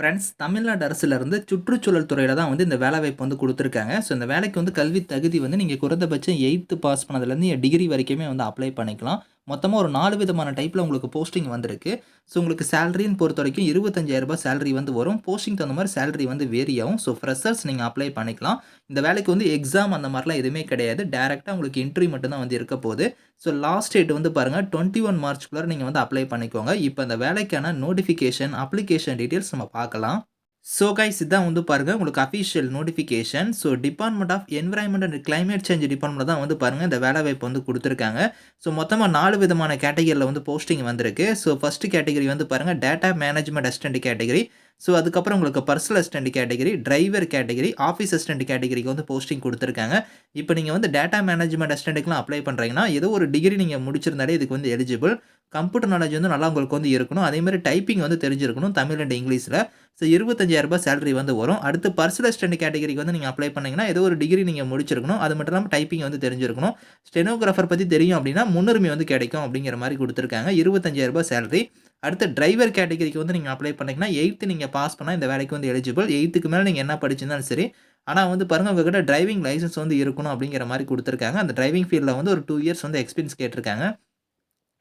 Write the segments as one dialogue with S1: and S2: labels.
S1: Friends Tamil Nadu அரசுலேருந்து சுற்றுச்சூழல் துறையில் தான் வந்து இந்த வேலைவாய்ப்பு வந்து கொடுத்துருக்காங்க. ஸோ இந்த வேலைக்கு வந்து கல்வி தகுதி வந்து நீங்கள் குறைந்தபட்சம் எயித்து பாஸ் பண்ணதுலேருந்து டிகிரி வரைக்குமே வந்து அப்ளை பண்ணிக்கலாம். மொத்தமாக ஒரு நாலு விதமான டைப்பில் உங்களுக்கு போஸ்டிங் வந்திருக்கு. ஸோ உங்களுக்கு சேலரின்னு பொறுத்த வரைக்கும் இருபத்தஞ்சாயிரரூபா சேலரி வந்து வரும். போஸ்டிங் தகுந்த மாதிரி சேலரி வந்து வேரி ஆகும். ஸோ ஃப்ரெஷர்ஸ் நீங்கள் அப்ளை பண்ணிக்கலாம். இந்த வேலைக்கு வந்து எக்ஸாம் அந்த மாதிரிலாம் எதுவுமே கிடையாது. டேரெக்டாக உங்களுக்கு இன்டர்வியூ மட்டும்தான் வந்து இருக்க போகுது. ஸோ லாஸ்ட் டேட் வந்து பாருங்கள் டுவெண்ட்டி ஒன் மார்ச்குள்ளே நீங்கள் வந்து அப்ளை பண்ணிக்கோங்க. இப்போ இந்த வேலைக்கான நோட்டிஃபிகேஷன் அப்ளிகேஷன் டீட்டெயில்ஸ் நம்ம பார்க்கலாம். ஸோ கைஸ் இதான் வந்து பாருங்கள் உங்களுக்கு official notification so department of environment and climate change department தான் வந்து பாருங்கள் இந்த வேலை வாய்ப்பு வந்து கொடுத்துருக்காங்க. ஸோ மொத்தமாக நாலு விதமான கேட்டகரியில் வந்து போஸ்டிங் வந்திருக்கு. ஸோ ஃபஸ்ட்டு கேட்டகரி வந்து பாருங்கள் data management assistant category so அதுக்கப்புறம் உங்களுக்கு personal assistant category driver category office assistant கேட்டகரிக்கு வந்து போஸ்டிங் கொடுத்துருக்காங்க. இப்போ நீங்கள் வந்து டேட்டா மேனேஜ்மெண்ட் அசிஸ்டண்ட்டுக்குலாம் அப்ளை பண்ணுறீங்கன்னா ஏதோ ஒரு டிகிரி நீங்கள் முடிச்சிருந்தாலே இதுக்கு வந்து எலிஜிபிள் கம்ப்யூட்டர் நாலேஜ் வந்து நல்லா உங்களுக்கு வந்து இருக்கணும். அதேமாதிரி டைப்பிங் வந்து தெரிஞ்சிருக்கணும் தமிழ் அண்ட் இங்கிலீஷில் ஸோ இருபத்தஞ்சாயிரரூபா சேலரி வந்து வரும். அடுத்து பர்சனல் ஸ்டெண்ட் கேட்டகரிக்கு வந்து நீங்கள் அப்ளை பண்ணிங்கன்னா ஏதோ ஒரு டிகிரி நீங்கள் முடிச்சிருக்கணும். அது மட்டும் இல்லாமல் டைப்பிங் வந்து தெரிஞ்சிருக்கணும். ஸ்டெனோகிராஃபர் பற்றி தெரியும் அப்படின்னா முன்னுரிமை வந்து கிடைக்கும் அப்படிங்கிற மாதிரி கொடுத்துருக்காங்க. இருபத்தஞ்சாயிரரூபா சேலரி அடுத்து டிரைவர் கேட்டகரிக்கு வந்து நீங்கள் அப்ளை பண்ணிங்கன்னா எயித்து நீங்கள் பாஸ் பண்ணால் இந்த வேலைக்கு வந்து எலிஜிபிள் எயித்துக்கு மேலே நீங்கள் என்ன படிச்சிருந்தாலும் சரி. ஆனால் வந்து பாருங்கள் உங்ககிட்ட டிரைவிங் லைசன்ஸ் வந்து இருக்கணும் அப்படிங்கிற மாதிரி கொடுத்துருக்காங்க. அந்த டிரைவிங் ஃபீல்டில் வந்து ஒரு டூ இயர்ஸ் வந்து எக்ஸ்பீரியன்ஸ் கேட்டிருக்காங்க.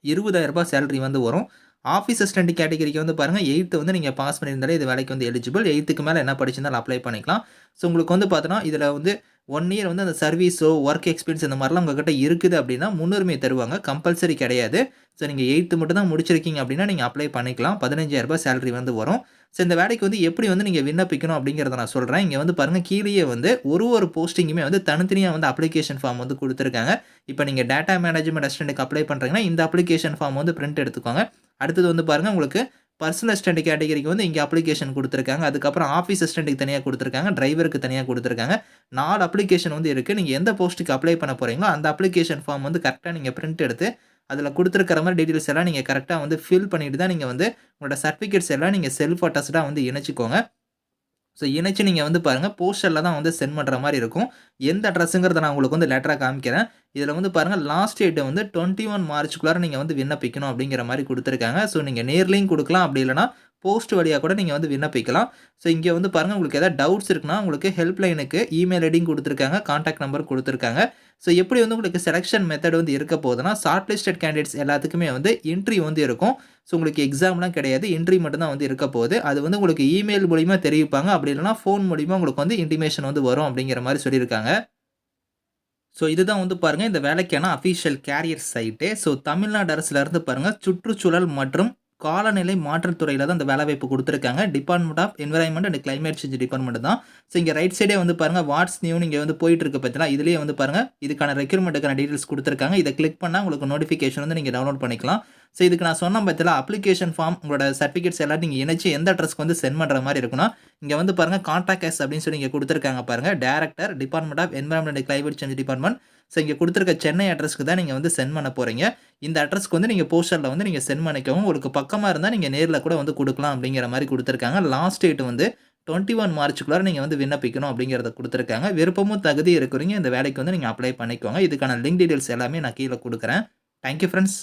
S1: இருபதாயிரரூபா சேலரி வந்து வரும். ஆஃபீஸ் அசிஸ்டன்ட் கேட்டகரிக்கு வந்து பாருங்கள் எயித்து வந்து நீங்கள் பாஸ் பண்ணியிருந்தாலே இது வேலைக்கு வந்து எலிஜிபிள் எயித்துக்கு மேலே என்ன படிச்சிருந்தாலும் அப்ளை பண்ணிக்கலாம். ஸோ உங்களுக்கு வந்து பார்த்தோன்னா இதில் வந்து ஒன் இயர் வந்து அந்த சர்வீஸோ ஒர்க் எக்ஸ்பீரியன்ஸ் இந்த மாதிரிலாம் உங்கள்கிட்ட இருக்குது அப்படின்னா முன்னுரிமை தருவாங்க. கம்பல்சரி கிடையாது. ஸோ நீங்கள் எயித்து மட்டும் தான் முடிச்சிருக்கீங்க அப்படின்னா நீங்கள் அப்ளை பண்ணிக்கலாம். பதினஞ்சாயிரரூபா சேலரி வந்து வரும். ஸோ இந்த வேலைக்கு வந்து எப்படி வந்து நீங்கள் விண்ணப்பிக்கணும் அப்படிங்கிறத நான் சொல்கிறேன் இங்கே வந்து பாருங்கள் கீழேயே வந்து ஒரு ஒரு போஸ்டிங்குமே வந்து தனித்தனியாக வந்து அப்ளிகேஷன் ஃபார்ம் வந்து கொடுத்துருக்காங்க. இப்போ நீங்கள் டேட்டா மேனேஜ்மெண்ட் அசிஸ்டண்ட்டுக்கு அப்ளை பண்ணுறீங்கன்னா இந்த அப்ளிகேஷன் ஃபார்ம் வந்து பிரிண்ட் எடுத்துக்கோங்க. அடுத்தது வந்து பாருங்கள் உங்களுக்கு பர்சனல் அசிஸ்டன்ட் கேட்டகரிக்கு வந்து இங்கே அப்ளிகேஷன் கொடுத்துருக்காங்க. அதுக்கப்புறம் ஆஃபீஸ் அசிஸ்டண்ட்டுக்கு தனியாக கொடுத்துருக்காங்க டிரைவருக்கு தனியாக கொடுத்துருக்காங்க. நாலு அப்ளிகேஷன் வந்து இருக்குது நீங்கள் எந்த போஸ்ட்டுக்கு அப்ளை பண்ண போகிறீங்களோ அந்த அப்ளிகேஷன் ஃபார்ம் வந்து கரெக்டாக நீங்கள் பிரிண்ட் எடுத்து அதில் கொடுத்துருக்கிற மாதிரி டீட்டெயில்ஸ் எல்லாம் நீங்கள் கரெக்டாக வந்து ஃபில் பண்ணிட்டு தான் நீங்கள் வந்து உங்களோட சர்டிஃபிகேட்ஸ் எல்லாம் நீங்கள் செல்ஃப் அட்டஸ்டாக வந்து இணைச்சிக்கோங்க. ஸோ இணைச்சு நீங்கள் வந்து பாருங்கள் போஸ்டரில் தான் வந்து சென்ட் பண்ணுற மாதிரி இருக்கும். எந்த அட்ரஸுங்கிறத நான் உங்களுக்கு வந்து லெட்டராக காமிக்கிறேன். இதில் வந்து பாருங்கள் லாஸ்ட் டேட்டு வந்து டுவெண்ட்டி ஒன் மார்ச்சுக்குள்ளார நீங்கள் வந்து விண்ணப்பிக்கணும் அப்படிங்கிற மாதிரி கொடுத்துருக்காங்க. ஸோ நீங்கள் நேர்லேயும் கொடுக்கலாம். அப்படி இல்லைனா போஸ்ட் வழியாக கூட நீங்கள் வந்து விண்ணப்பிக்கலாம். ஸோ இங்கே வந்து பாருங்கள் உங்களுக்கு எதாவது டவுட்ஸ் இருக்குன்னா உங்களுக்கு ஹெல்ப்லைனுக்கு இமெயில் ஐடியும் கொடுத்துருக்காங்க காண்டாக்ட் நம்பர் கொடுத்துருக்காங்க. ஸோ எப்படி வந்து உங்களுக்கு செலெக்ஷன் மெத்தட் வந்து இருக்க போகுதுன்னா ஷார்ட் லிஸ்டட் கேண்டிடேட்ஸ் எல்லாத்துக்குமே வந்து இன்ட்ரி வந்து இருக்கும். ஸோ உங்களுக்கு எக்ஸாம்லாம் கிடையாது இன்ட்ரி மட்டும்தான் வந்து இருக்க போகுது. அது வந்து உங்களுக்கு இமெயில் மூலிமா தெரிவிப்பாங்க. அப்படி இல்லைனா ஃபோன் மூலிமா உங்களுக்கு வந்து இன்டிமேஷன் வந்து வரும் அப்படிங்கிற மாதிரி சொல்லியிருக்காங்க. ஸோ இதுதான் வந்து பாருங்கள் இந்த வேலைக்கான official career site so Tamil Nadu அரசுலேருந்து பாருங்கள் சுற்றுச்சூழல் மற்றும் காலநிலை மாற்றத்துறையில் தான் அந்த வேலைவாய்ப்பு கொடுத்துருக்காங்க. Department of environment and climate change department தான். ஸோ இங்கே ரைட் சைடே வந்து பாருங்கள் வாட்ஸ் நியூ நீங்கள் வந்து போயிட்டு இருக்க பார்த்தீங்கன்னா இதுலேயே வந்து பாருங்கள் இதுக்கான ரெக்யூர்மெண்ட்டுக்கான டீட்டெயில்ஸ் கொடுத்துருக்காங்க. இதை கிளிக் பண்ணால் உங்களுக்கு நோட்டிஃபிகேஷன் வந்து நீங்கள் டவுன்லோட் பண்ணிக்கலாம். ஸோ இதுக்கு நான் சொன்ன பற்றில அப்ளிகேஷன் ஃபார்ம் உங்களோட சர்டிஃபிகேட்ஸ் எல்லாம் நீங்கள் இணைச்சி எந்த அட்ரஸ்க்கு வந்து சென்ட் பண்ணுற மாதிரி இருக்கணும் இங்கே வந்து பாருங்கள் கான்டாக்ட் எஸ் அப்படின்னு சொல்லி இங்கே கொடுத்துருக்காங்க பாருங்கள் director department of environment climate change department so இங்கே கொடுத்துருக்க சென்னை அட்ரஸ்க்கு தான் நீங்கள் வந்து சென்ட் பண்ண போகிறீங்க இந்த அட்ரஸ்க்கு வந்து நீங்கள் போஸ்டரில் வந்து நீங்கள் சென்ட் பண்ணிக்கவும் உங்களுக்கு பக்கமாக இருந்தால் நீங்கள் நேரில் கூட வந்து கொடுக்கலாம் அப்படிங்கிற மாதிரி கொடுத்துருக்காங்க. லாஸ்ட் டேட் வந்து டுவெண்ட்டி ஒன் மார்ச்சுக்குள்ளார நீங்கள் வந்து விண்ணப்பிக்கணும் அப்படிங்கிறத கொடுத்துருக்காங்க. விருப்பமும் தகுதி இருக்கிறீங்க. இந்த வேலைக்கு வந்து நீங்கள் அப்ளை பண்ணிக்கோங்க. இதுக்கான லிங்க் டீட்டெயில்ஸ் எல்லாமே நான் கீழே கொடுக்குறேன். Thank you friends